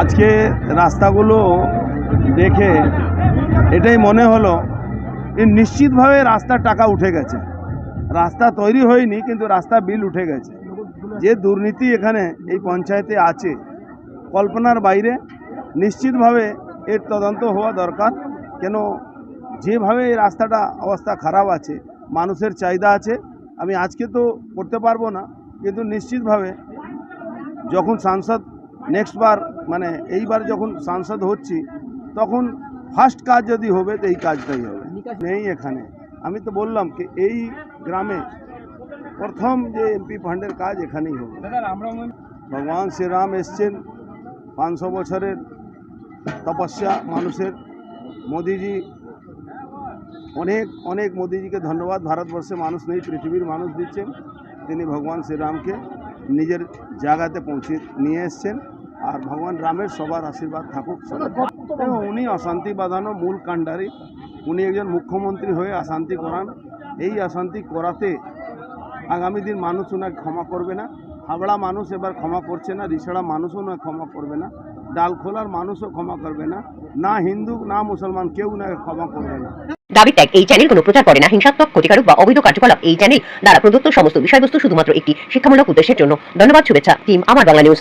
আজকে রাস্তাগুলো দেখে এটাই মনে হলো যে নিশ্চিতভাবে রাস্তার টাকা উঠে গেছে। রাস্তা তৈরি হয়নি, কিন্তু রাস্তা বিল উঠে গেছে। যে দুর্নীতি এখানে এই পঞ্চায়েতে আছে, কল্পনার বাইরে নিশ্চিতভাবে এর তদন্ত হওয়া দরকার। কেন যেভাবে এই রাস্তাটা অবস্থা খারাপ আছে, মানুষের চাহিদা আছে, আমি আজকে তো করতে পারব না। কিন্তু নিশ্চিতভাবে যখন সাংসদ নেক্সট বার মানে এইবার যখন সাংসদ হচ্ছি, তখন ফার্স্ট কাজ যদি হবে, তো এই কাজটাই হবে। নেই এখানে। আমি তো বললাম কি, এই গ্রামে প্রথম যে এমপি ফান্ডের কাজ এখানেই হবে। ভগবান শ্রীরাম এসছেন পাঁচশো বছরের তপস্যা মানুষের। মোদিজি, অনেক অনেক মোদিজিকে ধন্যবাদ। ভারতবর্ষে মানুষ নেই, পৃথিবীর মানুষ দিচ্ছেন। তিনি ভগবান শ্রীরামকে নিজের জায়গাতে পৌঁছে নিয়ে এসছেন। আর ভগবান রামের সবার আশীর্বাদ থাকুক। উনি অশান্তি বাঁধানো মূল কাণ্ডারি। উনি একজন মুখ্যমন্ত্রী হয়ে অশান্তি করান। এই অশান্তি করাতে আগামী দিন মানুষ ওনাকে ক্ষমা করবে না। হাবড়া মানুষ এবার ক্ষমা করছে না, রিসড়া মানুষও না ক্ষমা করবে না। ডালখোলার মানুষও ক্ষমা করবে না। না হিন্দু, না মুসলমান কেউ ওনাকে ক্ষমা করবে না। দাবি ত্যাগ এই চ্যানেল কোনো প্রচার করে না। হিংসাত্মক, ক্ষতিকারক বা অবৈধ কার্যকলাপ এই চ্যানেল দ্বারা প্রদত্ত সমস্ত বিষয়বস্তু শুধুমাত্র একটি শিক্ষামূলক উদ্দেশ্যের জন্য। ধন্যবাদ, শুভেচ্ছা, টিম, আমার বাংলা নিউজ